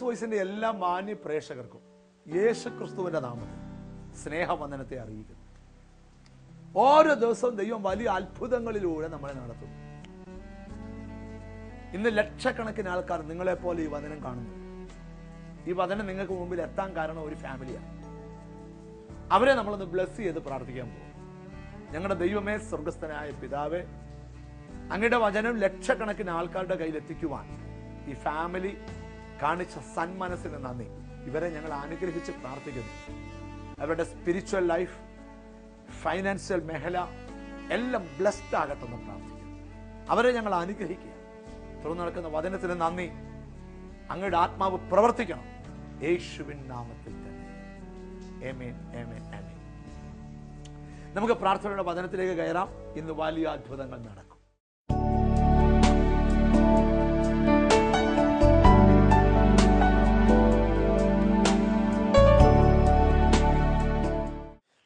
Jesus വോയിസിന്റെ എല്ലാ മാന്യ പ്രേക്ഷകർക്കും യേശു ക്രിസ്തുവിന്റെ നാമത്തിൽ സ്നേഹവന്ദനത്തെ അറിയിക്കുന്നു. ഓരോ ദിവസവും ദൈവം വലിയ അത്ഭുതങ്ങളിലൂടെ നമ്മളെ നടത്തുന്നു. ഇന്ന് ലക്ഷക്കണക്കിന് ആൾക്കാർ നിങ്ങളെ പോലെ ഈ വചനം കാണുന്നു. ഈ വചനം നിങ്ങൾക്ക് മുമ്പിൽ എത്താൻ കാരണം ഒരു ഫാമിലിയാണ്. അവരെ നമ്മളൊന്ന് ബ്ലസ് ചെയ്ത് പ്രാർത്ഥിക്കാൻ പോകും ഞങ്ങളുടെ ദൈവമേ സ്വർഗസ്ഥനായ പിതാവേ അങ്ങയുടെ വചനം ലക്ഷക്കണക്കിന് ആൾക്കാരുടെ കയ്യിൽ എത്തിക്കുവാൻ ഈ ഫാമിലി കാണിച്ച സന്മനസ്സിന് നന്ദി. ഇവരെ ഞങ്ങൾ അനുഗ്രഹിച്ച് പ്രാർത്ഥിക്കുന്നു. അവരുടെ സ്പിരിച്വൽ ലൈഫ് ഫൈനാൻഷ്യൽ മേഖല എല്ലാം ബ്ലെസ്ഡ് ആകട്ടെ എന്ന് പ്രാർത്ഥിക്കുന്നു. അവരെ ഞങ്ങൾ അനുഗ്രഹിക്കുക. തുറന്നു നടക്കുന്ന വചനത്തിന് നന്ദി. അങ്ങയുടെ ആത്മാവ് പ്രവർത്തിക്കണം. യേശുവിൻ നാമത്തിൽ തന്നെ. നമുക്ക് പ്രാർത്ഥനയുടെ വചനത്തിലേക്ക് കയറാം. ഇന്ന് വലിയ അത്ഭുതങ്ങൾ നടക്കും.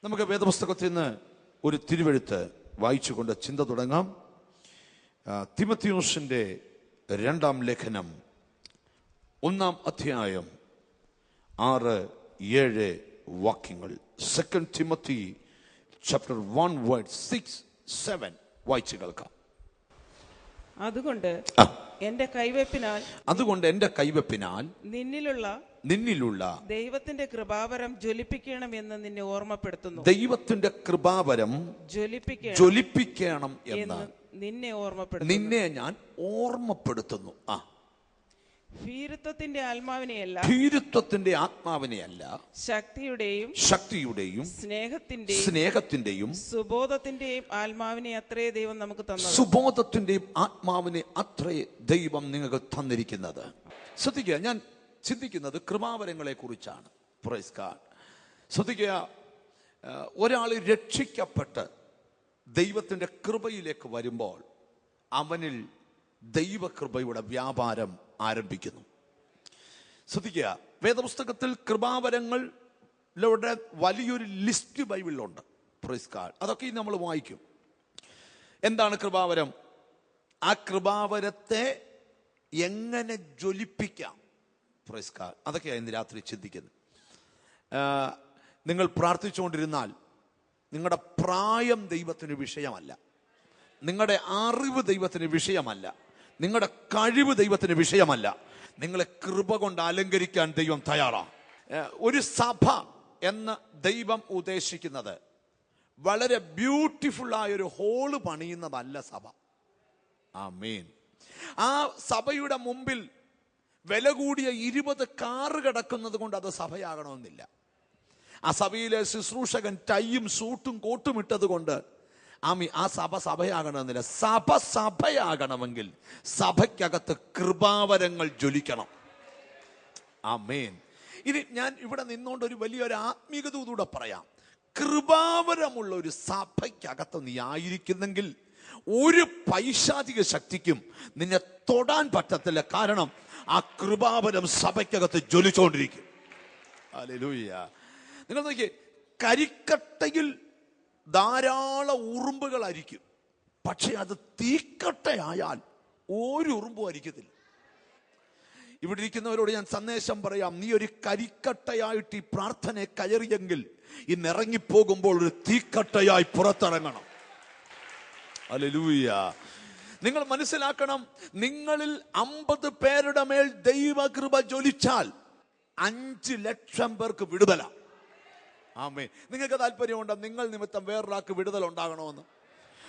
നമുക്ക് വേദപുസ്തകത്തിൽ നിന്ന് ഒരു തിരുവെഴുത്ത് വായിച്ചുകൊണ്ട് ചിന്ത തുടങ്ങാം. ആ, തിമത്തിയോസിന്റെ രണ്ടാം ലേഖനം ഒന്നാം അധ്യായം ആറ് ഏഴ് വാക്യങ്ങൾ. Second Timothy chapter one word six seven വായിച്ചു കേൾക്കാം. അതുകൊണ്ട്. എന്റെ കൈവെപ്പിനാൽ അതുകൊണ്ട് എന്റെ കൈവെപ്പിനാൽ നിന്നിലുള്ള നിന്നിലുള്ള ദൈവത്തിന്റെ കൃപാവരം ജ്വലിപ്പിക്കണം എന്ന് നിന്നെ ഓർമ്മപ്പെടുത്തുന്നു. ദൈവത്തിന്റെ കൃപാവരം ജ്വലിപ്പിക്കണം ജ്വലിപ്പിക്കണം എന്ന് നിന്നെ ഓർമ്മപ്പെടുത്തുന്നു. നിന്നെ ഞാൻ ഓർമ്മപ്പെടുത്തുന്നു. ആ. ഭീരുത്വത്തിന്റെ ആത്മാവിനെയല്ല ഭീരുത്വത്തിന്റെ ആത്മാവിനെയല്ല ശക്തിയുടെയും ശക്തിയുടെയും സ്നേഹത്തിന്റെ സ്നേഹത്തിന്റെയും സുബോധത്തിന്റെയും ആത്മാവിനെ അത്രേ ദൈവം നമുക്ക് തന്നത്. സുബോധത്തിന്റെയും ആത്മാവിനെ അത്രേ ദൈവം നിങ്ങൾക്ക് തന്നിരിക്കുന്നത്. ശ്രദ്ധിക്കുക ഞാൻ ചിന്തിക്കുന്നത് കൃപാവരങ്ങളെ കുറിച്ചാണ് ശ്രദ്ധിക്കുക ഒരാൾ രക്ഷിക്കപ്പെട്ട് ദൈവത്തിന്റെ കൃപയിലേക്ക് വരുമ്പോൾ അവനിൽ ദൈവകൃപയുടെ വ്യാപാരം ആരംഭിക്കുന്നു. ശ്രദ്ധിക്കുക വേദപുസ്തകത്തിൽ കൃപാവരങ്ങളുടെ വലിയൊരു ലിസ്റ്റ് ബൈബിളിലുണ്ട്. പ്രൈസ് അതൊക്കെ നമ്മൾ വായിക്കും. എന്താണ് കൃപാവരം? ആ കൃപാവരത്തെ എങ്ങനെ ജ്വലിപ്പിക്കാം? പ്രൈസ് കാർഡ് അതൊക്കെയാണ് ഇന്ന് രാത്രി ചിന്തിക്കുന്നത്. നിങ്ങൾ പ്രാർത്ഥിച്ചുകൊണ്ടിരുന്നാൽ നിങ്ങളുടെ പ്രായം ദൈവത്തിന് വിഷയമല്ല. നിങ്ങളുടെ അറിവ് ദൈവത്തിന് വിഷയമല്ല. നിങ്ങളുടെ കഴിവ് ദൈവത്തിന് വിഷയമല്ല. നിങ്ങളെ കൃപ കൊണ്ട് അലങ്കരിക്കാൻ ദൈവം തയ്യാറാണ് ഒരു സഭ എന്ന് ദൈവം ഉദ്ദേശിക്കുന്നത് വളരെ ബ്യൂട്ടിഫുൾ ആയ ഒരു ഹോൾ പണിയുന്നതല്ല സഭ. ആ മെയിൻ ആ സഭയുടെ മുമ്പിൽ വില കൂടിയ ഇരുപത് കാറ് കിടക്കുന്നത് കൊണ്ട് അത് സഭയാകണമെന്നില്ല. ആ സഭയിലെ ശുശ്രൂഷകൻ ടൈയും സൂട്ടും കോട്ടും ഇട്ടത് കൊണ്ട് ആമി ആ സഭ സഭയാകണമെന്നില്ല. സഭ സഭയാകണമെങ്കിൽ സഭയ്ക്കകത്ത് കൃപാവരങ്ങൾ ജ്വലിക്കണം. ആ മെയിൻ ഇനി ഞാൻ ഇവിടെ നിന്നുകൊണ്ട് ഒരു വലിയൊരു ആത്മീകതൂടെ പറയാം. കൃപാവരമുള്ള ഒരു സഭയ്ക്കകത്ത് നീ ആയിരിക്കുന്നെങ്കിൽ ഒരു പൈശാചിക ശക്തിക്കും നിന്നെ തൊടാൻ പറ്റത്തില്ല. കാരണം ആ കൃപാപനം സഭയ്ക്കകത്ത് ജ്വലിച്ചുകൊണ്ടിരിക്കും ഹല്ലേലൂയ. നിങ്ങൾ നോക്കിയേ കരിക്കട്ടയിൽ ധാരാളം ഉറുമ്പുകൾ അരിക്കും പക്ഷെ അത് തീക്കട്ടയായാൽ ഒരു ഉറുമ്പും അരിക്കത്തില്ല. ഇവിടെ ഇരിക്കുന്നവരോട് ഞാൻ സന്ദേശം പറയാം നീ ഒരു കരിക്കട്ടയായിട്ട് ഈ പ്രാർത്ഥനയെ കയറിയെങ്കിൽ ഇന്ന് ഇറങ്ങിപ്പോകുമ്പോൾ ഒരു തീക്കട്ടയായി പുറത്തിറങ്ങണം. അലലൂയ നിങ്ങൾ മനസ്സിലാക്കണം നിങ്ങളിൽ അമ്പത് പേരുടെ മേൽ ദൈവകൃപ ജ്വലിച്ചാൽ അഞ്ച് ലക്ഷം പേർക്ക് വിടുതല. ആമേ നിങ്ങൾക്ക് താല്പര്യമുണ്ടോ? നിങ്ങൾ നിമിത്തം വേറൊരാൾക്ക് വിടുതൽ ഉണ്ടാകണമെന്ന്.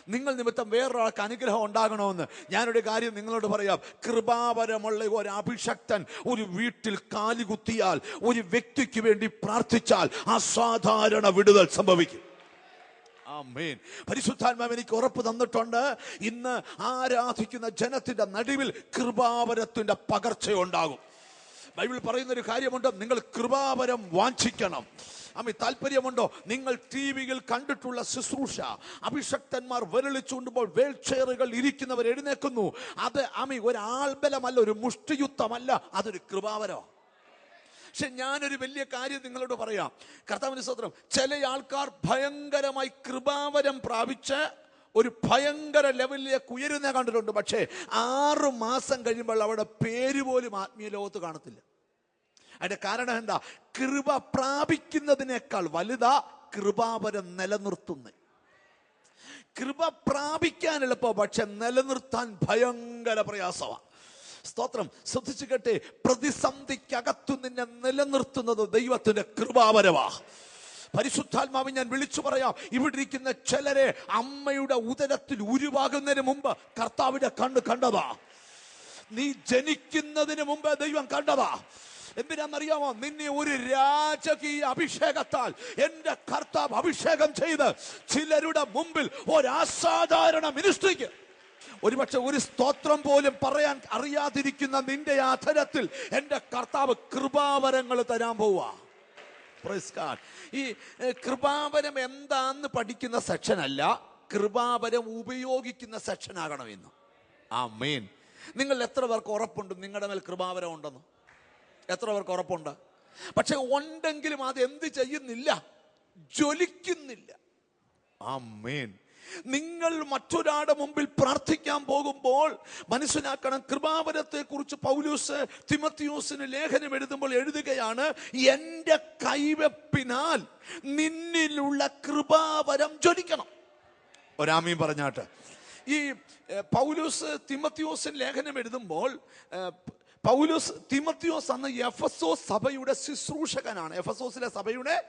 നിങ്ങൾ നിമിത്തം വേറൊരാൾക്ക് അനുഗ്രഹം ഉണ്ടാകണമെന്ന്. ഞാനൊരു കാര്യം നിങ്ങളോട് പറയാം. കൃപാപരമുള്ള ഒരു അഭിഷക്തൻ ഒരു വീട്ടിൽ കാലുകുത്തിയാൽ ഒരു വ്യക്തിക്ക് വേണ്ടി പ്രാർത്ഥിച്ചാൽ അസാധാരണ വിടുതൽ സംഭവിക്കും. ആമേൻ. പരിശുദ്ധാത്മാവ് എനിക്ക് ഉറപ്പ് തന്നിട്ടുണ്ട്. ഇന്ന് ആരാധിക്കുന്ന ജനത്തിന്റെ നടുവിൽ കൃപാവരത്തിന്റെ പകർച്ചയുണ്ടാകും. ബൈബിൾ പറയുന്ന ഒരു കാര്യമുണ്ട് നിങ്ങൾ കൃപാവരം വാഞ്ചിക്കണം. അമ്മ താല്പര്യമുണ്ടോ? നിങ്ങൾ ടി വിയിൽ കണ്ടിട്ടുള്ള ശുശ്രൂഷ അഭിഷക്തന്മാർ വിരളിച്ചുകൊണ്ടുമ്പോൾ വേൾ ചെയറുകൾ ഇരിക്കുന്നവർ എഴുന്നേക്കുന്നു അത് അമ്മി ഒരു ആൾബലമല്ല ഒരു മുഷ്ടിയുദ്ധമല്ല അതൊരു കൃപാവരമാണ് പക്ഷെ ഞാനൊരു വലിയ കാര്യം നിങ്ങളോട് പറയാം. കർത്താവിന് സ്വത്രം ചില ആൾക്കാർ ഭയങ്കരമായി കൃപാവരം പ്രാപിച്ച് ഒരു ഭയങ്കര ലെവലിലേക്ക് ഉയരുന്ന കണ്ടിട്ടുണ്ട്. പക്ഷേ ആറു മാസം കഴിയുമ്പോൾ അവിടെ പേര് പോലും ആത്മീയ ലോകത്ത് കാണത്തില്ല. അതിന്റെ കാരണം എന്താ? കൃപ പ്രാപിക്കുന്നതിനേക്കാൾ വലുതാ കൃപാവരം നിലനിർത്തുന്നത്. കൃപ പ്രാപിക്കാൻ എളുപ്പം പക്ഷെ നിലനിർത്താൻ ഭയങ്കര പ്രയാസമാണ്. സ്തോത്രം. ശ്രദ്ധിച്ചു കേട്ടെ പ്രതിസന്ധിക്കകത്തു നിന്നെ നിലനിർത്തുന്നത് ദൈവത്തിന്റെ കൃപാവരവാ. പരിശുദ്ധാത്മാവ് ഞാൻ വിളിച്ചു പറയാം ഇവിടെ ഇരിക്കുന്ന ചിലരെ അമ്മയുടെ ഉദരത്തിൽ ഉരുവാകുന്നതിന് മുമ്പ് കർത്താവിന്റെ കണ്ണ് കണ്ടതാ. നീ ജനിക്കുന്നതിന് മുമ്പ് ദൈവം കണ്ടതാ. എന്തിനാണെന്നറിയാമോ? നിന്നെ ഒരു രാജകീയ അഭിഷേകത്താൽ എന്റെ കർത്താവ് അഭിഷേകം ചെയ്ത് ചിലരുടെ മുമ്പിൽ ഒരു അസാധാരണ മിനിസ്ട്രിക്ക് ഒരുപക്ഷെ ഒരു സ്തോത്രം പോലും പറയാൻ അറിയാതിരിക്കുന്ന നിന്റെ അധരത്തിൽ എന്റെ കർത്താവ് കൃപാവരങ്ങൾ തരാൻ പോവാ. ഈ കൃപാവരം എന്താന്ന് പഠിക്കുന്ന സെക്ഷൻ അല്ല കൃപാവരം ഉപയോഗിക്കുന്ന സെക്ഷൻ ആകണം ഇന്ന് ആ മെയിൻ നിങ്ങൾ എത്ര പേർക്ക് ഉറപ്പുണ്ട്? നിങ്ങളുടെ മേൽ കൃപാവരം ഉണ്ടെന്ന്. എത്ര പേർക്ക് ഉറപ്പുണ്ട്? പക്ഷെ ഉണ്ടെങ്കിലും അത് എന്ത് ചെയ്യുന്നില്ല? ജ്വലിക്കുന്നില്ല. ആ മെയിൻ നിങ്ങൾ മറ്റൊരാളുടെ മുമ്പിൽ പ്രാർത്ഥിക്കാൻ പോകുമ്പോൾ മനസ്സിലാക്കണം കൃപാവരത്തെ കുറിച്ച് പൗലൂസ് തിമത്തിയൂസിന് ലേഖനം എഴുതുമ്പോൾ എഴുതുകയാണ് എന്റെ കൈവെപ്പിനാൽ നിന്നിലുള്ള കൃപാവരം ജ്വലിക്കണം. ഒരാമീ പറഞ്ഞാട്ട്. ഈ പൗലൂസ് തിമത്തിയോസിന് ലേഖനം എഴുതുമ്പോൾ പൗലൂസ് തിമത്തിയോസ് അന്ന് എഫസോസ് സഭയുടെ ശുശ്രൂഷകനാണ്. എഫസോസിലെ സഭയുടെ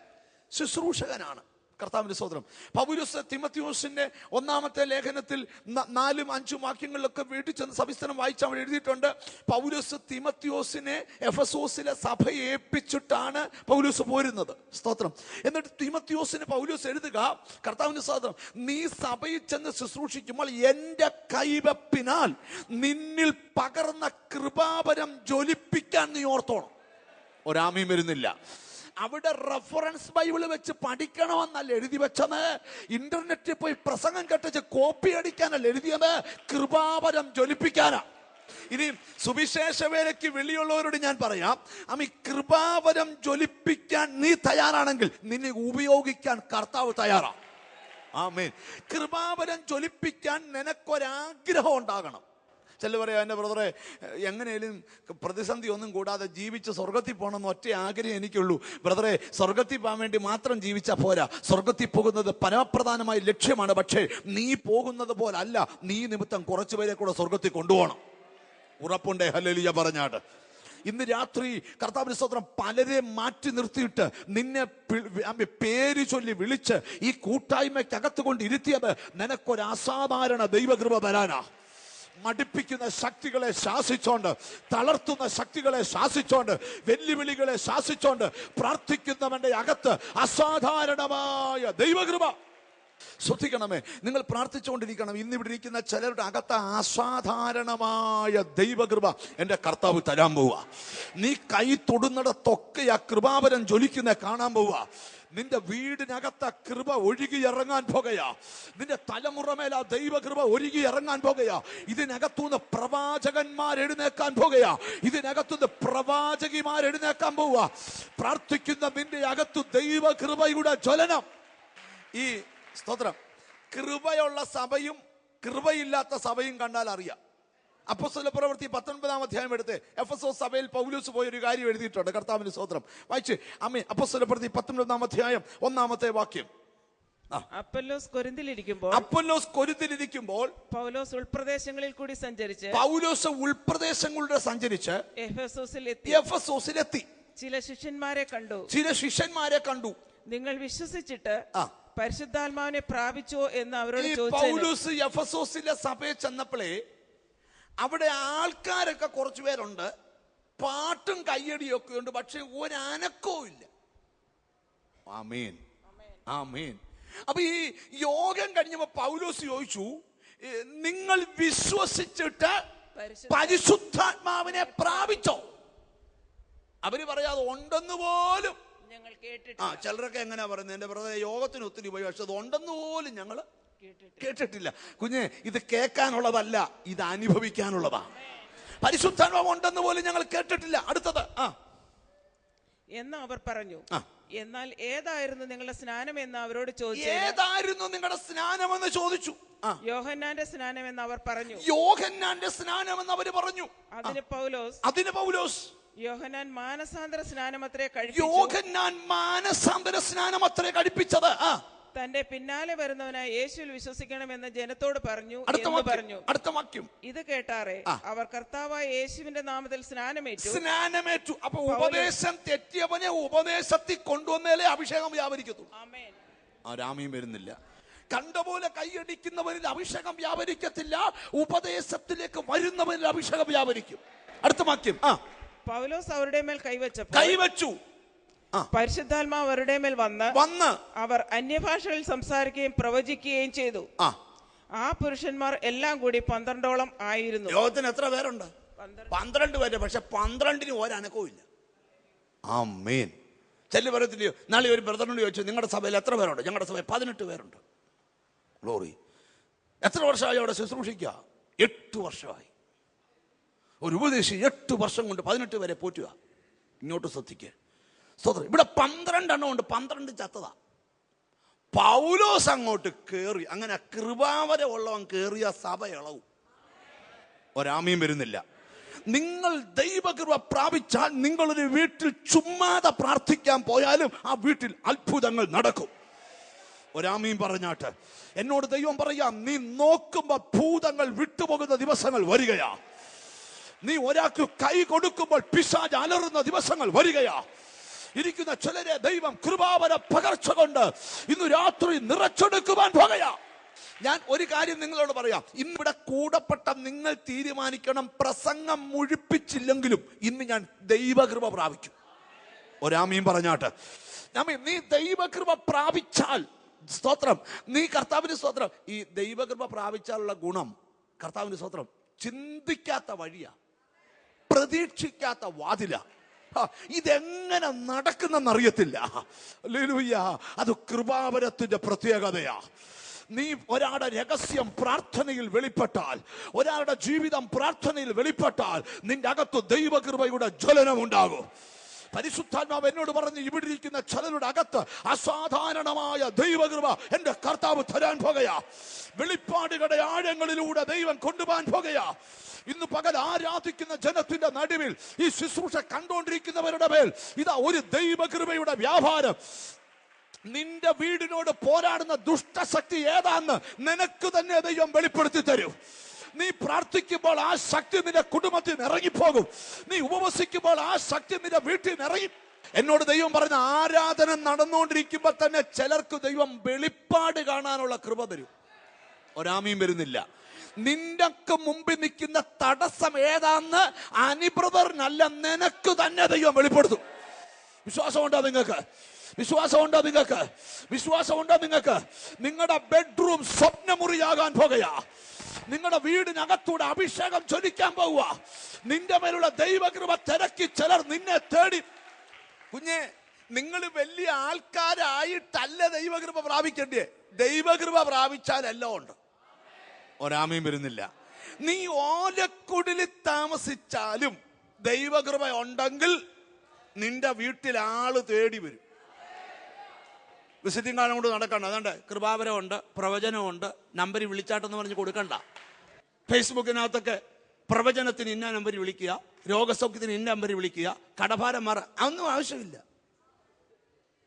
ശുശ്രൂഷകനാണ്. കർത്താവിന്റെ സ്വതന്ത്രം പൗലൂസ് തിമത്യൂസിന്റെ ഒന്നാമത്തെ ലേഖനത്തിൽ നാലും അഞ്ചും വാക്യങ്ങളിലൊക്കെ വീട്ടിൽ ചെന്ന് സവിസ്തരം വായിച്ച് അവൻ എഴുതിയിട്ടുണ്ട്. പൗലൂസ് തിമത്തിയോസിനെ എഫസോസിലെ സഭയെ ഏൽപ്പിച്ചിട്ടാണ് പൗലൂസ് പോരുന്നത്. സ്തോത്രം. എന്നിട്ട് തിമത്യോസിന് പൗലൂസ് എഴുതുക. കർത്താവിന്റെ സ്തോത്രം. നീ സഭയിൽ ചെന്ന് ശുശ്രൂഷിക്കുമ്പോൾ എന്റെ കൈവപ്പിനാൽ നിന്നിൽ പകർന്ന കൃപാപരം ജ്വലിപ്പിക്കാൻ നീ ഓർത്തോണം. ഒരാമയും വരുന്നില്ല. അവിടെ റെഫറൻസ് ബൈബിൾ വെച്ച് പഠിക്കണമെന്നല്ല എഴുതി വെച്ചത്. ഇന്റർനെറ്റിൽ പോയി പ്രസംഗം കെട്ടിച്ച് കോപ്പി അടിക്കാനല്ല എഴുതിയത്. കൃപാപരം ജ്വലിപ്പിക്കാനാ. ഇനി സുവിശേഷ വേലയ്ക്ക് വെളിയുള്ളവരോട് ഞാൻ പറയാം. കൃപാപരം കൃപാവരം ജ്വലിപ്പിക്കാൻ നീ തയ്യാറാണെങ്കിൽ നിന്നെ ഉപയോഗിക്കാൻ കർത്താവ് തയ്യാറാണ് ആമേൻ. കൃപാവരം ജ്വലിപ്പിക്കാൻ നിനക്കൊരാഗ്രഹം ഉണ്ടാകണം. ചില പറയാം എന്റെ ബ്രദറെ എങ്ങനെയും പ്രതിസന്ധി ഒന്നും കൂടാതെ ജീവിച്ച് സ്വർഗത്തിൽ പോകണമെന്ന് ഒറ്റ ആഗ്രഹം എനിക്കുള്ളൂ. ബ്രദറെ സ്വർഗത്തിൽ പോകാൻ വേണ്ടി മാത്രം ജീവിച്ചാൽ പോരാ. സ്വർഗത്തിൽ പോകുന്നത് പരമപ്രധാനമായ ലക്ഷ്യമാണ്. പക്ഷേ നീ പോകുന്നത് പോലല്ല. നീ നിമിത്തം കുറച്ചുപേരെ കൂടെ സ്വർഗത്തിൽ കൊണ്ടുപോകണം. ഉറപ്പുണ്ടേ? ഹലലിയ പറഞ്ഞാട്ട് ഇന്ന് രാത്രി കർത്താവ് സ്തോത്രം പലരെ മാറ്റി നിർത്തിയിട്ട് നിന്നെ പേര് ചൊല്ലി വിളിച്ച് ഈ കൂട്ടായ്മയ്ക്കകത്ത് കൊണ്ട് ഇരുത്തിയത് നിനക്കൊരു അസാധാരണ ദൈവകൃപ തരാനാ മടിപ്പിക്കുന്ന ശക്തികളെ ശാസിച്ചോണ്ട് തളർത്തുന്ന ശക്തികളെ ശാസിച്ചോണ്ട് വെല്ലുവിളികളെ ശാസിച്ചോണ്ട് പ്രാർത്ഥിക്കുന്നവന്റെ അകത്ത് അസാധാരണമായ ദൈവകൃപ. ശ്രദ്ധിക്കണമേ നിങ്ങൾ പ്രാർത്ഥിച്ചുകൊണ്ടിരിക്കണം. ഇന്ന് ഇവിടെ ഇരിക്കുന്ന ചിലരുടെ അകത്ത് അസാധാരണമായ ദൈവകൃപ എന്റെ കർത്താവ് തരാൻ പോവുക. നീ കൈ തൊടുന്നിടത്തൊക്കെ ആ കൃപാപരം ജ്വലിക്കുന്ന കാണാൻ പോവുക. നിന്റെ വീടിനകത്ത കൃപ ഒഴുകി ഇറങ്ങാൻ പോകയാ നിന്റെ തലമുറമേൽ ആ ദൈവകൃപ ഒഴുകി ഇറങ്ങാൻ പോകയാ ഇതിനകത്തുനിന്ന് പ്രവാചകന്മാർ എഴുന്നേക്കാൻ പോകയാ ഇതിനകത്തുനിന്ന് പ്രവാചകിമാർ എഴുന്നേക്കാൻ പോവുക. പ്രാർത്ഥിക്കുന്ന നിന്റെ അകത്തു ദൈവകൃപയുടെ ജ്വലനം. ഈ സ്തോത്രം. കൃപയുള്ള സഭയും കൃപയില്ലാത്ത സഭയും കണ്ടാൽ അറിയാം. അപ്പോസ്തല പ്രവൃത്തി പത്തൊൻപതാം അധ്യായം എടുത്ത് എഫ് എസ് ഒ സഭയിൽ പൗലൂസ് പോയൊരു കാര്യം എഴുതിയിട്ടുണ്ട്. കർത്താവിന് സ്തോത്രം. വായിച്ച്. അമ്മേ അപ്പസ്വല പ്രവൃത്തി പത്തൊൻപതാം അധ്യായം ഒന്നാമത്തെ വാക്യം. അപ്പല്ലോസ് കൊരിന്തിലിരിക്കുമ്പോൾ അപ്പൊല്ലോസ് കൊരുത്തിലിരിക്കുമ്പോൾ പൗലോസ് ഉൾപ്രദേശങ്ങളിൽ കൂടി സഞ്ചരിച്ച് പൗലോസ് ഉൾപ്രദേശങ്ങളുടെ സഞ്ചരിച്ച് എഫെസോസിൽ എത്തി. എഫ് എത്തി ചില ശിഷ്യന്മാരെ കണ്ടു. ചില ശിഷ്യന്മാരെ കണ്ടു. നിങ്ങൾ വിശ്വസിച്ചിട്ട്. പരിശുദ്ധാത്മാവിനെ പ്രാപിച്ചോ എന്ന് അവരോട് പൗലൂസ് എഫസോസിലെ സഭയെ ചെന്നപ്പോഴേ അവിടെ ആൾക്കാരൊക്കെ കുറച്ച് പേരുണ്ട്. പാട്ടും കയ്യടിയൊക്കെ ഉണ്ട്. പക്ഷെ ഒരനക്കവും ഇല്ല. ആമീൻ. ആമീൻ. അപ്പൊ ഈ യോഗം കഴിഞ്ഞപ്പോ പൗലോസ് ചോദിച്ചു നിങ്ങൾ വിശ്വസിച്ചിട്ട് പരിശുദ്ധാത്മാവിനെ പ്രാപിച്ചോ? അവർ പറയാതെ ഉണ്ടെന്ന് പോലും. കേട്ടിട്ട് ആ ചിലരൊക്കെ എങ്ങനെയാ പറയുന്നത് എന്റെ ബ്രദറെ യോഗത്തിന് ഒത്തിരി പോയി പക്ഷെ അത് ഉണ്ടെന്ന് പോലും ഞങ്ങൾ കേട്ടിട്ട് കേട്ടിട്ടില്ല. കുഞ്ഞെ ഇത് കേൾക്കാനുള്ളതല്ല ഇത് അനുഭവിക്കാനുള്ളതാ പരിശുദ്ധാത്മാവ് ഉണ്ടെന്ന് പോലും ഞങ്ങൾ കേട്ടിട്ടില്ല. അടുത്തത് ആ. എന്ന് അവർ പറഞ്ഞു? എന്നാൽ ഏതായിരുന്നു നിങ്ങളുടെ സ്നാനം എന്ന് അവരോട് ചോദിച്ചു ഏതായിരുന്നു നിങ്ങളുടെ സ്നാനം എന്ന് ചോദിച്ചു യോഹന്നാന്റെ സ്നാനം എന്ന് അവർ പറഞ്ഞു. യോഹന്നാന്റെ സ്നാനം എന്ന് അവർ പറഞ്ഞു അതിന് പൗലോസ് അതിന് പൗലോസ്. യോഹന്നാൻ മാനസാന്തര സ്നാനമത്രേ കഴിപ്പിച്ചു. യോഹന്നാൻ മാനസാന്തര സ്നാനം അത്രേ കഴിപ്പിച്ചത്. ആ. തന്റെ പിന്നാലെ വരുന്നവനായ യേശുവിൽ വിശ്വസിക്കണമെന്ന് ജനത്തോട് പറഞ്ഞു പറഞ്ഞു. അടുത്ത വാക്യം. ഇത് കേട്ടാറേ അവർ കർത്താവായ യേശുവിന്റെ നാമത്തിൽ സ്നാനമേറ്റു. സ്നാനമേറ്റു. അപ്പൊ ഉപദേശം തെറ്റിയവനെ ഉപദേശത്തിൽ കൊണ്ടുവന്നേലേ അഭിഷേകം വ്യാപരിക്കുന്നു രാമയും വരുന്നില്ല. കണ്ട പോലെ കൈയടിക്കുന്നവരിൽ അഭിഷേകം വ്യാപരിക്കത്തില്ല. ഉപദേശത്തിലേക്ക് വരുന്നവരിൽ അഭിഷേകം വ്യാപരിക്കും. അടുത്ത വാക്യം. ആ. പൗലോസ് അവരുടെ മേൽ കൈവച്ചു കൈവച്ചു. പരിശുദ്ധാത്മാവ് അവരുടെ മേൽ വന്ന് വന്ന് അവർ അന്യഭാഷകളിൽ സംസാരിക്കുകയും പ്രവചിക്കുകയും ചെയ്തു. ആ. ആ പുരുഷന്മാർ എല്ലാം കൂടി പന്ത്രണ്ടോളം ആയിരുന്നു. ലോകത്തിന് എത്ര പേരുണ്ട്? പന്ത്രണ്ട്. പന്ത്രണ്ട് പേര് പക്ഷെ പന്ത്രണ്ടിന് ഒരനക്കവും ഇല്ല. ആ മെയിൻ ചെല്ലു പറയത്തില്ലയോ? നാളെ ഒരു ബ്രദറിനോട് ചോദിച്ചു നിങ്ങളുടെ സഭയിൽ എത്ര പേരുണ്ട്? ഞങ്ങളുടെ സഭയിൽ പതിനെട്ട് പേരുണ്ട്. ഗ്ലോറി എത്ര വർഷമായി അവിടെ ശുശ്രൂഷിക്കുക? എട്ട് വർഷമായി. ഒരു ഉപദേശി എട്ട് വർഷം കൊണ്ട് പതിനെട്ട് പേരെ പോറ്റുക. ഇങ്ങോട്ട് ശ്രദ്ധിക്കുക സ്തോത്രം. ഇവിടെ പന്ത്രണ്ടെണ്ണം ഉണ്ട്. പന്ത്രണ്ട് ചത്തതാ. പൗലോസ് അങ്ങോട്ട് കയറി അങ്ങനെ കൃപാവര ഉള്ളവൻ കയറിയ സഭ ഇളവും. ഒരാമയും വരുന്നില്ല. നിങ്ങൾ ദൈവകൃപ പ്രാപിച്ചാൽ നിങ്ങളൊരു വീട്ടിൽ ചുമ്മാതെ പ്രാർത്ഥിക്കാൻ പോയാലും ആ വീട്ടിൽ അത്ഭുതങ്ങൾ നടക്കും. ഒരാമയും പറഞ്ഞാട്ട് എന്നോട് ദൈവം പറയാം നീ നോക്കുമ്പോ ഭൂതങ്ങൾ വിട്ടുപോകുന്ന ദിവസങ്ങൾ വരികയാ. നീ ഒരാൾക്ക് കൈ കൊടുക്കുമ്പോൾ പിശാജ് അലറുന്ന ദിവസങ്ങൾ വരികയാ. ഇരിക്കുന്ന ചിലരെ ദൈവം കൃപാവര പകർച്ച കൊണ്ട് ഇന്ന് രാത്രി നിറച്ചെടുക്കുവാൻ പോകയാ ഞാൻ ഒരു കാര്യം നിങ്ങളോട് പറയാം. ഇന്നിവിടെ കൂടപ്പെട്ട നിങ്ങൾ തീരുമാനിക്കണം. പ്രസംഗം മുഴിപ്പിച്ചില്ലെങ്കിലും ഇന്ന് ഞാൻ ദൈവകൃപ പ്രാപിക്കും. ഒരാമീൻ പറഞ്ഞാട്ട്. നീ ദൈവകൃപ പ്രാപിച്ചാൽ സ്തോത്രം. നീ കർത്താവിന് സ്തോത്രം. ഈ ദൈവകൃപ പ്രാപിച്ചാലുള്ള ഗുണം കർത്താവിന് സ്തോത്രം. ചിന്തിക്കാത്ത വഴിയാ. പ്രതീക്ഷിക്കാത്ത വാതില. ആ, ഇതെങ്ങനെ നടക്കുന്നെന്നറിയത്തില്ല. ലേലൂയ്യ അത് കൃപാവരത്തിന്റെ പ്രത്യേകതയാ. നീ ഒരാളുടെ രഹസ്യം പ്രാർത്ഥനയിൽ വെളിപ്പെട്ടാൽ ഒരാളുടെ ജീവിതം പ്രാർത്ഥനയിൽ വെളിപ്പെട്ടാൽ നിന്റെ അകത്ത് ദൈവകൃപയുടെ ജ്വലനം ഉണ്ടാകും പരിശുദ്ധാത്മാവ് എന്നോട് പറഞ്ഞ് ഇവിടെ ഇരിക്കുന്ന ചിലരുടെ അകത്ത് അസാധാരണമായ ദൈവകൃപ എന്റെ കർത്താവ് തരാൻ പോകയാ വെളിപ്പാടുകളുടെ ആഴങ്ങളിലൂടെ ദൈവം കൊണ്ടുപോകാൻ പോകയാ ഇന്ന് പകൽ ആരാധിക്കുന്ന ജനത്തിന്റെ നടുവിൽ ഈ ശുശ്രൂഷ കണ്ടുകൊണ്ടിരിക്കുന്നവരുടെ മേൽ ഇതാ ഒരു ദൈവകൃപയുടെ വ്യാപാരം. നിന്റെ വീടിനോട് പോരാടുന്ന ദുഷ്ടശക്തി ഏതാന്ന് നിനക്ക് തന്നെ ദൈവം വെളിപ്പെടുത്തി തരും. നീ പ്രാർത്ഥിക്കുമ്പോൾ ആ ശക്തി നിന്റെ കുടുംബത്തിൽ നിന്ന് ഇറങ്ങിപ്പോകും. നീ ഉപവസിക്കുമ്പോൾ ആ ശക്തി നിന്റെ വീട്ടിൽ നിന്ന് ഇറങ്ങി. എന്നോട് ദൈവം പറഞ്ഞ ആരാധന നടന്നുകൊണ്ടിരിക്കുമ്പോൾ തന്നെ ചിലർക്ക് ദൈവം വെളിപ്പാട് കാണാനുള്ള കൃപ തരും. ഒരാമയും വരുന്നില്ല. നിന്റെ മുമ്പിൽ നിൽക്കുന്ന തടസ്സം ഏതാന്ന് അനിബ്രദറിനല്ല നിനക്ക് തന്നെ ദൈവം വെളിപ്പെടുത്തും. വിശ്വാസമുണ്ടോ നിങ്ങൾക്ക്? വിശ്വാസമുണ്ടോ നിങ്ങൾക്ക്? വിശ്വാസമുണ്ടോ നിങ്ങൾക്ക്? നിങ്ങളുടെ ബെഡ്റൂം സ്വപ്നമുറിയാകാൻ പോകുകയാ നിങ്ങളുടെ വീടിനകത്തൂടെ അഭിഷേകം ചൊലിക്കാൻ പോവുക. നിന്റെ മേലുള്ള ദൈവകൃപ തിരക്കി ചിലർ നിന്നെ തേടി. കുഞ്ഞെ നിങ്ങൾ വലിയ ആൾക്കാരായിട്ടല്ല ദൈവകൃപ പ്രാപിക്കേണ്ടേ ദൈവകൃപ പ്രാപിച്ചാലല്ലോ ഉണ്ട്. ഒരാമയും വരുന്നില്ല. നീ ഓലക്കുടലിൽ താമസിച്ചാലും ദൈവകൃപ ഉണ്ടെങ്കിൽ നിന്റെ വീട്ടിൽ ആൾ തേടി വരും. വിസിറ്റിംഗ് കാർഡും കൊണ്ട് നടക്കണ്ട. അതുകൊണ്ട് കൃപാപരമുണ്ട് പ്രവചനമുണ്ട് നമ്പർ വിളിച്ചാട്ടെന്ന് പറഞ്ഞ് കൊടുക്കണ്ട. ഫേസ്ബുക്കിനകത്തൊക്കെ പ്രവചനത്തിന് ഇന്ന നമ്പർ വിളിക്കുക രോഗസൗഖ്യത്തിന് ഇന്ന നമ്പർ വിളിക്കുക കടഭാരം മാറ അതൊന്നും ആവശ്യമില്ല.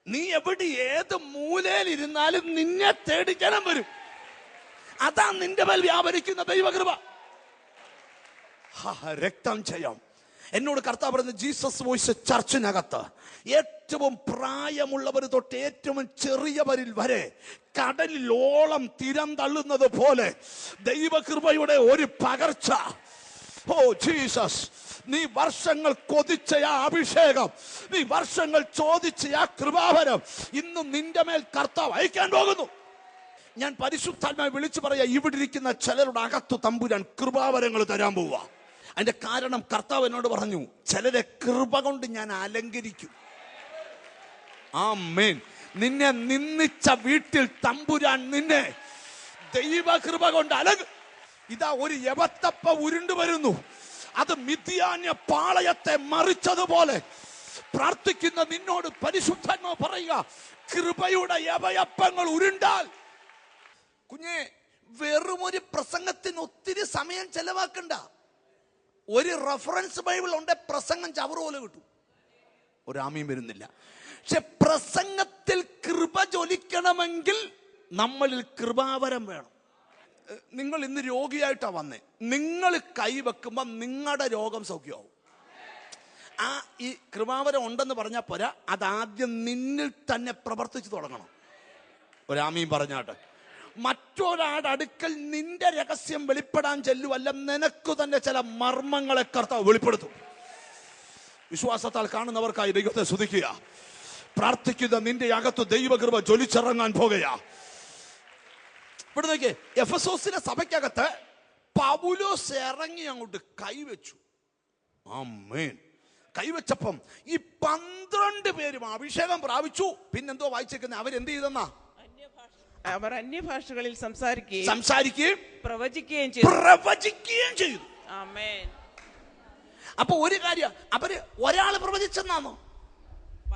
നീ എവിടെ ഏത് മൂലയിൽ ഇരുന്നാലും നിന്നെ തേടി ജനം വരും. അതാ നിന്റെ മേൽ വ്യാപരിക്കുന്ന ദൈവകൃപ. രക്തം ചെയ്യാം എന്നോട് കർത്താവ് പറയുന്ന ജീസസ് വോയിസ് ചർച്ചിനകത്ത് ഏറ്റവും പ്രായമുള്ളവർ തൊട്ട് ഏറ്റവും ചെറിയവരിൽ വരെ കടലിലോളം തിരം തള്ളുന്നത് പോലെ ദൈവകൃപയുടെ ഒരു പകർച്ച. ഓ ജീസസ് നീ വർഷങ്ങൾ കൊതിച്ച ആ അഭിഷേകം നീ വർഷങ്ങൾ ചോദിച്ച ആ കൃപാവരം ഇന്നും നിന്റെ മേൽ കർത്താവ് അയക്കാൻ പോകുന്നു. ഞാൻ പരിശുദ്ധാത്മാവ് വിളിച്ചു പറയാ ഇവിടെ ഇരിക്കുന്ന ചിലരുടെ അകത്ത് തമ്പുരാൻ കൃപാവരങ്ങൾ തരാൻ പോവുക അതിന്റെ കാരണം കർത്താവ് എന്നോട് പറഞ്ഞു ചിലരെ കൃപ കൊണ്ട് ഞാൻ അലങ്കരിക്കും. ആ നിന്നെ നിന്നിച്ച വീട്ടിൽ തമ്പുരാൻ നിന്നെ ദൈവകൃപ കൊണ്ട് അലക് ഇതാ ഒരു യവത്തപ്പ ഉരുണ്ടു വരുന്നു. അത് മിഥ്യാന്യ പാളയത്തെ മറിച്ചതുപോലെ പ്രാർത്ഥിക്കുന്ന നിന്നോട് പരിശുദ്ധാത്മാവ് പറയുക കൃപയുടെ യവയപ്പങ്ങൾ ഉരുണ്ടാൽ. കുഞ്ഞെ വെറും ഒരു പ്രസംഗത്തിന് ഒത്തിരി സമയം ചെലവാക്കണ്ട. ഒരു റെഫറൻസ് ബൈബിൾ ഉണ്ട് പ്രസംഗം ചവറുപോലെ കിട്ടും. ഒരാമയും വരുന്നില്ല. പക്ഷെ പ്രസംഗത്തിൽ കൃപ ജ്വലിക്കണമെങ്കിൽ നമ്മളിൽ കൃപാവരം വേണം. നിങ്ങൾ ഇന്ന് രോഗിയായിട്ടാണ് വന്നേ. നിങ്ങൾ കൈവെക്കുമ്പോൾ നിങ്ങളുടെ രോഗം സൗഖ്യമാവും. ആ ഈ കൃപാവരം ഉണ്ടെന്ന് പറഞ്ഞാൽ പോരാ അതാദ്യം നിന്നിൽ തന്നെ പ്രവർത്തിച്ചു തുടങ്ങണം. ഒരാമീൻ പറഞ്ഞാട്ടെ മറ്റൊരാളുടെ അടുക്കൽ നിന്റെ രഹസ്യം വെളിപ്പെടാൻ ചെല്ലുവല്ല നിനക്ക് തന്നെ ചില മർമ്മങ്ങളെ കർത്താവ് വെളിപ്പെടുത്തും. വിശ്വാസത്താൽ കാണുന്നവർക്കായി ദൈവത്തെ സ്തുതിക്കുക. പ്രാർത്ഥിക്കുന്ന നിന്റെ അകത്ത് ദൈവകൃപ ജ്വലിച്ചിറങ്ങാൻ പോകുകയാ. ഇവിടെ നോക്കിയേ എഫസോസിലെ സഭയ്ക്കകത്ത് പൗലോസ് ഇറങ്ങി അങ്ങോട്ട് കൈവച്ചു. ആമേൻ. കൈവച്ചപ്പം ഈ പന്ത്രണ്ട് പേരും അഭിഷേകം പ്രാപിച്ചു. പിന്നെന്തോ വായിച്ചേക്കുന്നത് അവരെന്ത് ചെയ്തെന്നാ? അവർ അന്യഭാഷകളിൽ സംസാരിക്കുകയും സംസാരിക്കുകയും പ്രവചിക്കുകയും ചെയ്തു. പ്രവചിക്കുകയും ചെയ്തു. അപ്പൊ ഒരു കാര്യം അവർ ഒരാൾ പ്രവചിച്ചെന്നാണോ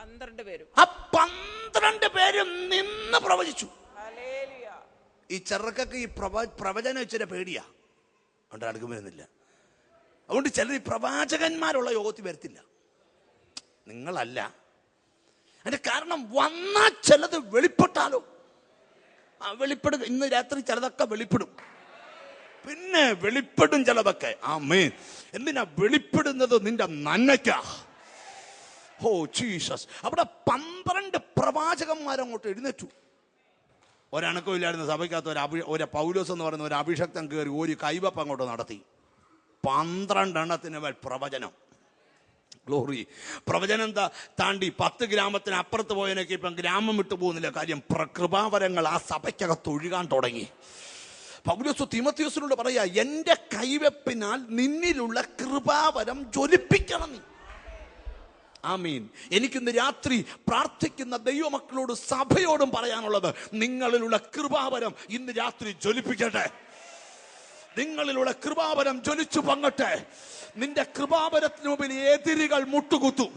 പന്ത്രണ്ട് പേരും. ആ പന്ത്രണ്ട് പേരും നിന്ന് പ്രവചിച്ചു. ഈ ചെറുക്കൊക്കെ ഈ പ്രവ പ്രവചനം ഇച്ചിരി പേടിയാ. അതുകൊണ്ട് അടുക്കും വരുന്നില്ല. അതുകൊണ്ട് ചിലർ ഈ പ്രവാചകന്മാരുള്ള യോഗത്തിൽ വരത്തില്ല. നിങ്ങളല്ല. അതിന്റെ കാരണം വന്നാൽ ചിലത് വെളിപ്പെട്ടാലോ ആ വെളിപ്പെടുക ഇന്ന് രാത്രി ചിലതൊക്കെ വെളിപ്പെടും. പിന്നെ വെളിപ്പെടും ചിലതൊക്കെ. ആ മേ എന്തിനാ വെളിപ്പെടുന്നത് നിന്റെ നന്മയ്ക്കാ? ഓ ജീസസ് അവിടെ പന്ത്രണ്ട് പ്രവാചകന്മാരങ്ങോട്ട് എഴുന്നേറ്റു. ഒരണക്കം ഇല്ലായിരുന്നു സഭയ്ക്കകത്ത് ഒരു അഭി ഒരു പൗലോസ് എന്ന് പറയുന്ന ഒരു അഭിഷക്തം കയറി ഒരു കൈവപ്പ് അങ്ങോട്ട് നടത്തി. പന്ത്രണ്ടെണ്ണത്തിന് മേൽ പ്രവചനം. ഗ്ലോറി പ്രവചനം എന്താ? താണ്ടി പത്ത് ഗ്രാമത്തിന് അപ്പുറത്ത് പോയതിനൊക്കെ ഇപ്പം ഗ്രാമം വിട്ടു പോകുന്നില്ല. കാര്യം പ്രകൃപാവരങ്ങൾ ആ സഭയ്ക്കകത്ത് ഒഴുകാൻ തുടങ്ങി. പൗലോസ് തിമത്യോസിനോട് പറയാ എന്റെ കൈവെപ്പിനാൽ നിന്നിലുള്ള കൃപാവരം ജ്വലിപ്പിക്കണം നീ ആമീൻ. എനിക്കിന്ന് രാത്രി പ്രാർത്ഥിക്കുന്ന ദൈവമക്കളോട് സഭയോടും പറയാനുള്ളത് നിങ്ങളിലുള്ള കൃപാവരം ഇന്ന് രാത്രി ജ്വലിപ്പിക്കട്ടെ. നിങ്ങളിലുള്ള കൃപാവരം ജ്വലിച്ചു പങ്ങട്ടെ നിന്റെ കൃപാവരത്തിന് മുമ്പിൽ എതിരുകൾ മുട്ടുകുത്തു.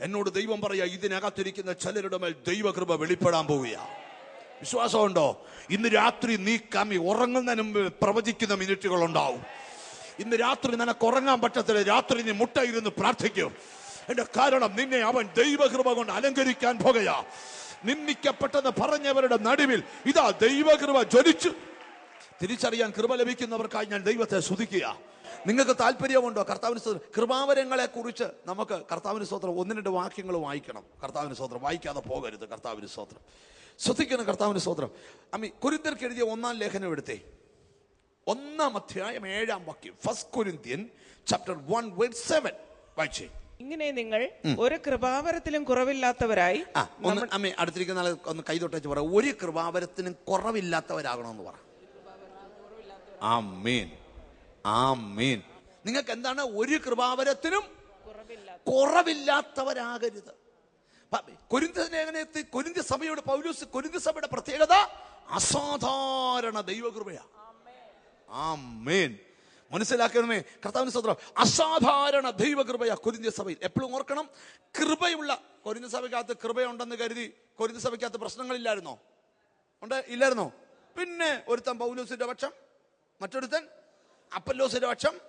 എന്നോട് ദൈവം പറയാ ഇതിനകത്തിരിക്കുന്ന ചിലരുടെ മേൽ ദൈവകൃപ വെളിപ്പെടാൻ പോവുക വിശ്വാസമുണ്ടോ? ഇന്ന് രാത്രി നീ കമ്മി ഉറങ്ങുന്നതിന് മുമ്പ് പ്രവചിക്കുന്ന മിനിറ്റുകൾ ഉണ്ടാവും ഇന്ന് രാത്രി നിനക്ക് ഉറങ്ങാൻ പറ്റത്തില്ല. രാത്രി നീ മുട്ടയിരുന്ന് പ്രാർത്ഥിക്കും. എന്റെ കാരണം നിന്നെ അവൻ ദൈവകൃപ കൊണ്ട് അലങ്കരിക്കാൻ പോകയാ നിന്ദിക്കപ്പെട്ടെന്ന് പറഞ്ഞവരുടെ നടുവിൽ ഇതാ ദൈവകൃപ ജ്വലിച്ചു. തിരിച്ചറിയാൻ കൃപ ലഭിക്കുന്നവർക്കായി ഞാൻ ദൈവത്തെ സ്തുതിക്കുക നിങ്ങൾക്ക് താല്പര്യമുണ്ടോ? കർത്താവിന് സ്തോത്രം. കൃപാവരങ്ങളെ കുറിച്ച് നമുക്ക് കർത്താവിന് സ്തോത്രം. ഒന്ന് രണ്ട് വാക്യങ്ങൾ വായിക്കണം. കർത്താവിന് സ്തോത്രം. വായിക്കാതെ പോകരുത്. കർത്താവിന് സ്തോത്രം. ശ്രദ്ധിക്കണം കർത്താവിന് സ്തോത്രം. അമ്മി കുരുത്തർക്ക് എഴുതിയ ഒന്നാം ലേഖനം എടുത്തേ. ഒന്നാം അധ്യായം ഏഴാം വാക്യം. First Corinthian chapter one word seven വായിച്ചേ. ഇങ്ങനെ നിങ്ങൾ ഒരു കൃപാവരത്തിലും കുറവില്ലാത്തവരായി ആ ഒന്ന് അമ്മ അടുത്തിരിക്കുന്ന ആളെ ഒന്ന് കൈ തൊട്ടു പറ ഒരു കൃപാവരത്തിനും കുറവില്ലാത്തവരാകണമെന്ന് പറ. ആ മീൻ ആ മീൻ നിങ്ങൾക്ക് എന്താണ്? ഒരു കൃപാവരത്തിനും കുറവില്ലാത്തവരാകരുത്. പ- കൊരിന്ത സഭയോട് കൊരിന്ത സഭയുടെ പൗലൂസ് കൊരിന്ത സഭയുടെ പ്രത്യേകത അസാധാരണ ദൈവകൃപയാ. ആമേൻ. മനസ്സിലാക്കണമേ. കർത്താവിന് സ്വത്രം അസാധാരണ ദൈവകൃപയ കൊരിന്ത്യ സഭയിൽ. എപ്പോഴും ഓർക്കണം കൃപയുള്ള കൊരിന്ത്യ സഭയ്ക്കകത്ത് കൃപയുണ്ടെന്ന് കരുതി കൊരിന്ത്യ സഭയ്ക്കകത്ത് പ്രശ്നങ്ങളില്ലായിരുന്നോ? ഉണ്ട്? ഇല്ലായിരുന്നോ? പിന്നെ ഒരുത്തൻ പൗലൂസിന്റെ പക്ഷം മറ്റൊരുത്തൻ അപ്പല്ലോസിന്റെ പക്ഷം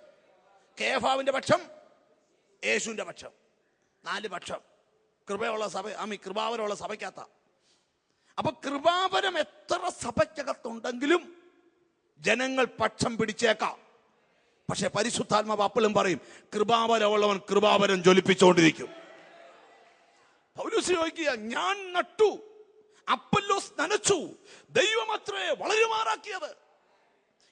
കേഫാവിന്റെ പക്ഷം യേശുവിന്റെ പക്ഷം. നാല് പക്ഷം. കൃപയുള്ള സഭ ആമി കൃപാവരമുള്ള സഭയ്ക്കകത്ത. അപ്പൊ കൃപാവരം എത്ര സഭയ്ക്കകത്തുണ്ടെങ്കിലും ജനങ്ങൾ പക്ഷം പിടിച്ചേക്കാം. പക്ഷെ പരിശുദ്ധാത്മാവ് അപ്പോഴും പറയും കൃപാവരമുള്ളവൻ കൃപാവരം ജ്വലിപ്പിച്ചുകൊണ്ടിരിക്കും. പൗലൂസ് ഞാൻ നട്ടു അപ്പല്ലോസ് നനച്ചു ദൈവമത്രേ വളരുമാറാക്കിയത്.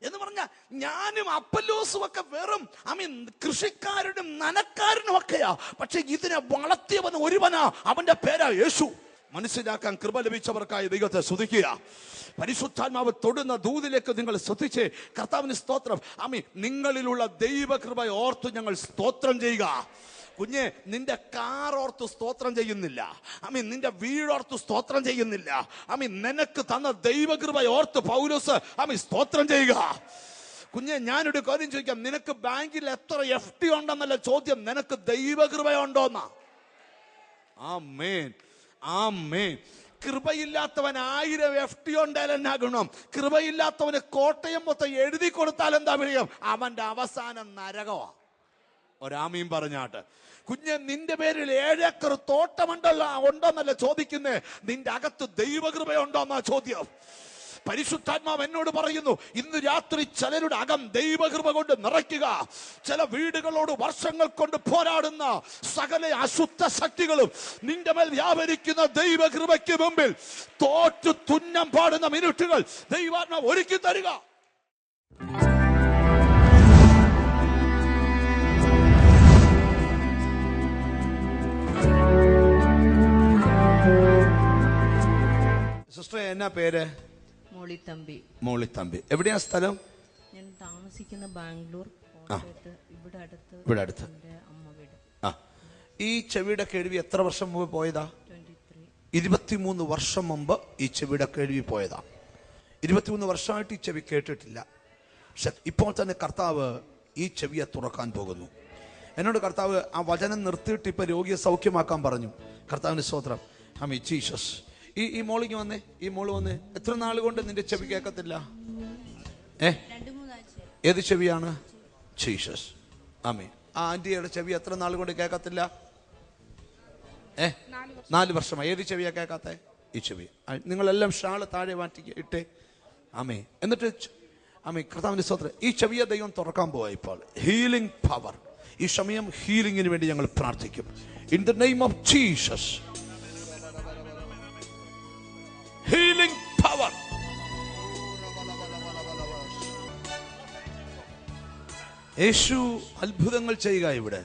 എന്ന് പറഞ്ഞ ഞാനും അപ്പല്ലോസും ഒക്കെ വെറും ഐ മീൻ കൃഷിക്കാരനും നനക്കാരനും ഒക്കെയാ പക്ഷെ ഇതിനെ വളർത്തിയവൻ ഒരുവനാ അവന്റെ പേരാ യേശു. മനസ്സിലാക്കാൻ കൃപ ലഭിച്ചവർക്കായി ദൈവത്തെ ശ്രദ്ധിക്കുക പരിശുദ്ധാത്മാവ് തൊടുന്ന ദൂതിലേക്ക് നിങ്ങൾ ശ്രദ്ധിച്ച് കർത്താവിന് സ്തോത്രം. ആമി നിങ്ങളിലുള്ള ദൈവകൃപ ഓർത്ത് ഞങ്ങൾ സ്തോത്രം ചെയ്യുക. കുഞ്ഞെ നിന്റെ കാർ ഓർത്ത് സ്തോത്രം ചെയ്യുന്നില്ല. അമ്മി നിന്റെ വീടോർത്ത് സ്തോത്രം ചെയ്യുന്നില്ല. അമ്മി നിനക്ക് തന്ന ദൈവകൃപ ഓർത്ത് പൗലോസ് അമ്മി സ്തോത്രം ചെയ്യുക. കുഞ്ഞെ ഞാനൊരു കാര്യം ചോദിക്കാം. നിനക്ക് ബാങ്കിൽ എത്ര എഫ് ടി ഉണ്ടെന്നല്ല ചോദ്യം. നിനക്ക് ദൈവകൃപ ഉണ്ടോന്നാ ആ മേൻ ആ മേൻ കൃപയില്ലാത്തവൻ ആയിരം എഫ് ടി ഉണ്ടായാൽ എന്നാ ഗുണം കൃപയില്ലാത്തവന് കോട്ടയം മൊത്തം എഴുതി കൊടുത്താൽ എന്താ വിഷയം അവന്റെ അവസാനം നരകമാ ഒരാമയും പറഞ്ഞാട്ട് കുഞ്ഞ് നിന്റെ പേരിൽ ഏഴേക്കർ തോട്ടമുണ്ടല്ലോ ഉണ്ടോന്നല്ല ചോദിക്കുന്നേ? നിന്റെ അകത്ത് ദൈവകൃപയുണ്ടോന്നാ ചോദ്യം. പരിശുദ്ധാത്മാവ് എന്നോട് പറയുന്നു ഇന്ന് രാത്രി ചിലരുടെ അകം ദൈവകൃപ കൊണ്ട് നിറയ്ക്കുക. ചില വീടുകളോട് വർഷങ്ങൾ കൊണ്ട് പോരാടുന്ന സകല അശുദ്ധ ശക്തികളും നിന്റെ മേൽ വ്യാപരിക്കുന്ന ദൈവകൃപയ്ക്ക് മുമ്പിൽ തോറ്റു തുന്നം പാടുന്ന മിനിറ്റുകൾ ദൈവാത്മാവ് ഒരുക്കി തരിക. സിസ്റ്റർ എന്നാ പേര്? മോളിത്തമ്പി. മോളിത്തമ്പി. എവിടെയാ സ്ഥലം? ഞാൻ താമസിക്കുന്ന ബാംഗ്ലൂർ ഇവിടെ അടുത്ത് ഇവിടെ ആ. ഈ ചെവിയുടെ കേൾവി എത്ര വർഷം മുമ്പ് പോയതാ? ഇരുപത്തിമൂന്ന് വർഷം മുമ്പ് ഈ ചെവിയുടെ കേൾവി പോയതാ. ഇരുപത്തിമൂന്ന് വർഷമായിട്ട് ഈ ചെവി കേട്ടിട്ടില്ല. പക്ഷെ ഇപ്പോൾ തന്നെ കർത്താവ് ഈ ചെവിയെ തുറക്കാൻ പോകുന്നു. എന്നോട് കർത്താവ് ആ വചനം നിർത്തിയിട്ട് ഇപ്പൊ രോഗിയെ സൗഖ്യമാക്കാൻ പറഞ്ഞു. കർത്താവിന് സ്തോത്രം. ഹമി ജീസസ് ഈ ഈ മോളിങ് വന്നേ ഈ മോൾ വന്നേ. എത്ര നാൾ കൊണ്ട് നിന്റെ ചെവി കേൾക്കത്തില്ല? ഏ? ഏത് ചെവിയാണ്? ജീസസ്. ആമേ ആ ആന്റിയുടെ ചെവി എത്ര നാൾ കൊണ്ട് കേൾക്കത്തില്ല? ഏ? നാല് വർഷമായി. ഏത് ചെവിയാ കേൾക്കാത്ത? ഈ ചെവി. നിങ്ങളെല്ലാം ഷാൾ താഴെ മാറ്റി ഇട്ടേ. ആമേ എന്നിട്ട് ആമേ കർത്താവിന്റെ സ്വത്രം ഈ ചെവിയ ദൈവം തുറക്കാൻ പോവാ ഇപ്പോൾ. ഹീലിംഗ് പവർ ഈ സമയം ഹീലിംഗിന് വേണ്ടി ഞങ്ങൾ പ്രാർത്ഥിക്കും. In the name of Jesus healing power യേശു അത്ഭുതങ്ങൾ ചെയ്യുക ഇവിടെ.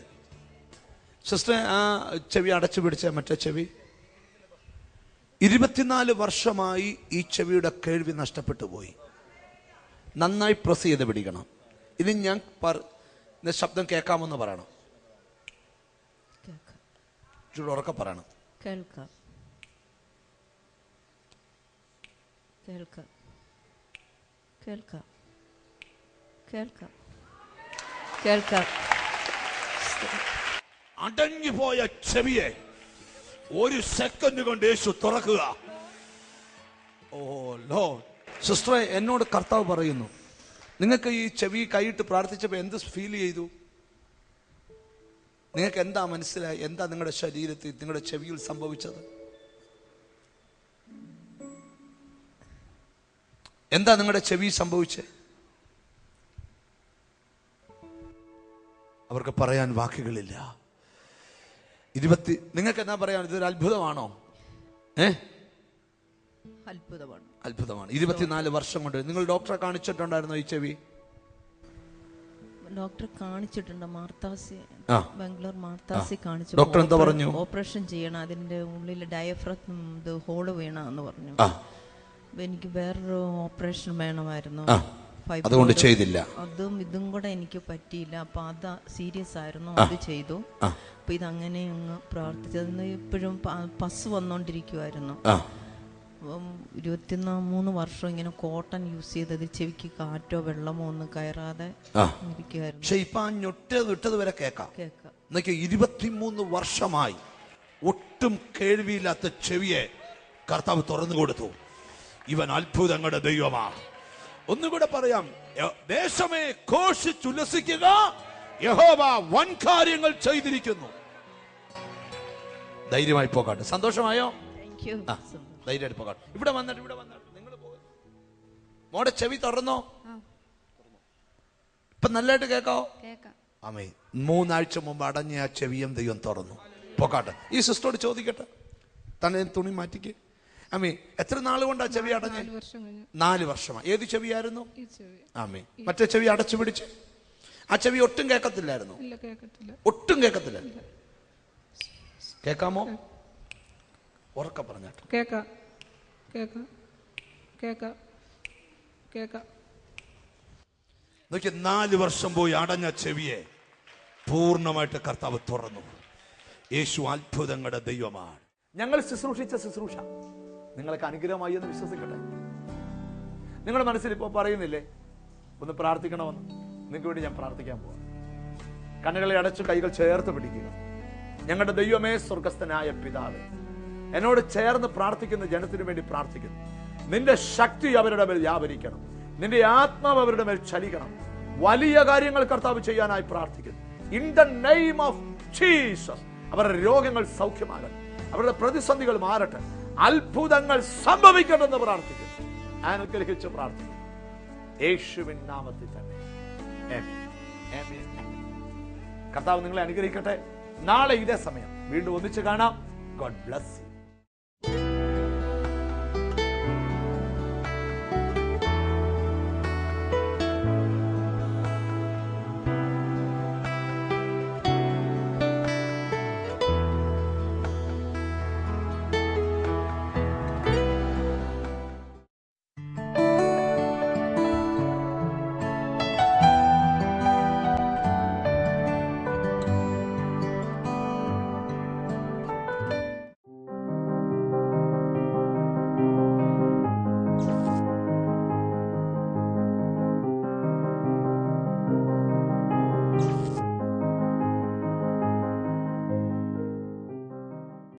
സിസ്റ്റർ ആ ചെവി അടച്ചു പിടിച്ച മറ്റേ ചെവി. ഇരുപത്തിനാല് വർഷമായി ഈ ചെവിയുടെ കേൾവി നഷ്ടപ്പെട്ടു പോയി. നന്നായി പ്രസ് ചെയ്ത് പിടിക്കണം. ഇനി ഞാൻ ശബ്ദം കേൾക്കാമെന്ന് പറയണം. ഉറക്കെ പറയണം. കേൾക്കാം. കേൾക്കാം. കേൾക്കാം. കേൾക്കാം. കേൾക്കാം. അടഞ്ഞുപോയ ചെവിയെ ഒരു സെക്കൻഡ് കൊണ്ട് യേശു തുറക്കുക. ഓ ലോ സിസ്റ്ററെ എന്നോട് കർത്താവ് പറയുന്നു. നിങ്ങൾക്ക് ഈ ചെവി കൈയിട്ട് പ്രാർത്ഥിച്ചപ്പോൾ എന്ത് ഫീൽ ചെയ്തു? നിങ്ങൾക്ക് എന്താ മനസ്സിലായി? എന്താ നിങ്ങളുടെ ശരീരത്തിൽ നിങ്ങളുടെ ചെവിയിൽ സംഭവിച്ചത്? എന്താ നിങ്ങളുടെ ചെവി സംഭവിച്ചേ? അവർക്ക് പറയാൻ വാക്കുകളില്ല. ഇരുപത്തി നിങ്ങൾക്ക് എന്നാ പറയാൻ? ഇതൊരു അത്ഭുതമാണോ? ഏ? അത്ഭുതമാണ്. അത്ഭുതമാണ്. ഇരുപത്തിനാല് വർഷം കൊണ്ട്. നിങ്ങൾ ഡോക്ടറെ കാണിച്ചിട്ടുണ്ടായിരുന്നോ ഈ ചെവി? ഡോക്ടറെ കാണിച്ചിട്ടുണ്ട്. മാർത്താസി. ബാംഗ്ലൂർ മാർത്താസി കാണിച്ചു. ഡോക്ടർ എന്താ പറഞ്ഞു? ഓപ്പറേഷൻ ചെയ്യണം. അതിന്റെ ഉള്ളിൽ ഡയഫ്രം ഹോൾ എന്ന് പറഞ്ഞു. എനിക്ക് വേറൊരു ഓപ്പറേഷൻ വേണമായിരുന്നു. അതുകൊണ്ട് ചെയ്തില്ല. അതും ഇതും കൂടെ എനിക്ക് പറ്റിയില്ല. അപ്പൊ അത് സീരിയസ് ആയിരുന്നു. അത് ചെയ്തു. അപ്പൊ ഇതങ്ങനെ അങ്ങ് പ്രാർത്ഥിച്ചത് ഇപ്പോഴും പസ് വന്നോണ്ടിരിക്കുവായിരുന്നു. ഇരുപത്തിനാ മൂന്ന് വർഷം ഇങ്ങനെ കോട്ടൺ യൂസ് ചെയ്തത് ചെവിക്ക് കാറ്റോ വെള്ളമോ ഒന്നും കയറാതെ ആ. ഇരിക്കുമായിരുന്നു പക്ഷെ ഇപ്പൊ ആ ഞൊട്ടത് ഇട്ടത് വരെ എന്നൊക്കെ ഇരുപത്തിമൂന്ന് വർഷമായി ഒട്ടും കേൾവിയില്ലാത്ത ചെവിയെ കർത്താവ് തുറന്നു കൊടുത്തു. ഇവൻ അത്ഭുതങ്ങളുടെ ദൈവമാണ്. ഒന്നുകൂടെ പറയാം. ദേശമേ ഘോഷിച്ചുല്ലസിക്കുക യഹോവ വൻ കാര്യങ്ങൾ ചെയ്തിരിക്കുന്നു. ധൈര്യമായി പോകാട്ടെ. സന്തോഷമായോ? ധൈര്യമായിട്ട് പോകാട്ടെ. ഇവിടെ വന്നിട്ട് ഇവിടെ വന്നിട്ട്. നിങ്ങൾ മോടെ ചെവി തുറന്നോ? ഇപ്പൊ നല്ലതായിട്ട് കേക്കോ അമ്മേ മൂന്നാഴ്ച മുമ്പ് അടഞ്ഞ ആ ചെവിയും ദൈവം തുറന്നു. പോക്കാട്ടെ ഈ സിസ്റ്ററോട് ചോദിക്കട്ടെ. തന്നെ തുണി മാറ്റിക്ക്. ആമേ എത്ര നാൾ കൊണ്ടാ ചെവി അടഞ്ഞ്? നാല് വർഷമാണ് വർഷമാ. ഏത് ചെവിയായിരുന്നു? ഈ ചെവി. ആമേ മറ്റേ ചെവി അടച്ചു പിടിച്ച്? ആ ചെവി ഒട്ടും കേൾക്കത്തില്ലായിരുന്നു? ഇല്ല കേക്കത്തില്ല ഒട്ടും കേൾക്കത്തില്ല. കേൾക്കാമോ? ഉറക്ക പറഞ്ഞ കേക്കാം കേക്കാം കേക്കാം കേക്കാം നോക്കി നാല് വർഷം പോയി അടഞ്ഞ ചെവിയെ പൂർണമായിട്ട് കർത്താവ് തുറന്നു. യേശു അത്ഭുതങ്ങളുടെ ദൈവമാണ്. ഞങ്ങൾ ശുശ്രൂഷിച്ച ശുശ്രൂഷ. നിങ്ങൾക്ക് അനുഗ്രഹമായി എന്ന് വിശ്വസിക്കട്ടെ. നിങ്ങളുടെ മനസ്സിൽ ഇപ്പോൾ പറയുന്നില്ലേ? ഒന്ന് പ്രാർത്ഥിക്കണമെന്ന്. നിങ്ങൾക്ക് വേണ്ടി ഞാൻ പ്രാർത്ഥിക്കാൻ പോവാം. കണ്ണുകളെ അടച്ചു കൈകൾ ചേർത്ത് പിടിക്കുക. ഞങ്ങളുടെ ദൈവമേ സ്വർഗസ്ഥനായ പിതാവ് എന്നോട് ചേർന്ന് പ്രാർത്ഥിക്കുന്ന ജനത്തിനു വേണ്ടി പ്രാർത്ഥിക്കുന്നു. നിന്റെ ശക്തി അവരുടെ മേൽ വ്യാപരിക്കണം. നിന്റെ ആത്മാവ് അവരുടെ മേൽ ചലിക്കണം. വലിയ കാര്യങ്ങൾ കർത്താവ് ചെയ്യാനായി പ്രാർത്ഥിക്കുന്നു. In the name of Jesus അവരുടെ രോഗങ്ങൾ സൗഖ്യമാകട്ടെ. അവരുടെ പ്രതിസന്ധികൾ മാറട്ടെ. അത്ഭുതങ്ങൾ സംഭവിക്കണമെന്ന് പ്രാർത്ഥിക്കുന്നു. അനുഗ്രഹിച്ച് പ്രാർത്ഥിക്കുന്നു. യേശുവിൻ നാമത്തിൽ തന്നെ. കർത്താവ് നിങ്ങളെ അനുഗ്രഹിക്കട്ടെ. നാളെ ഇതേ സമയം. വീണ്ടും ഒന്നിച്ച് കാണാം. God bless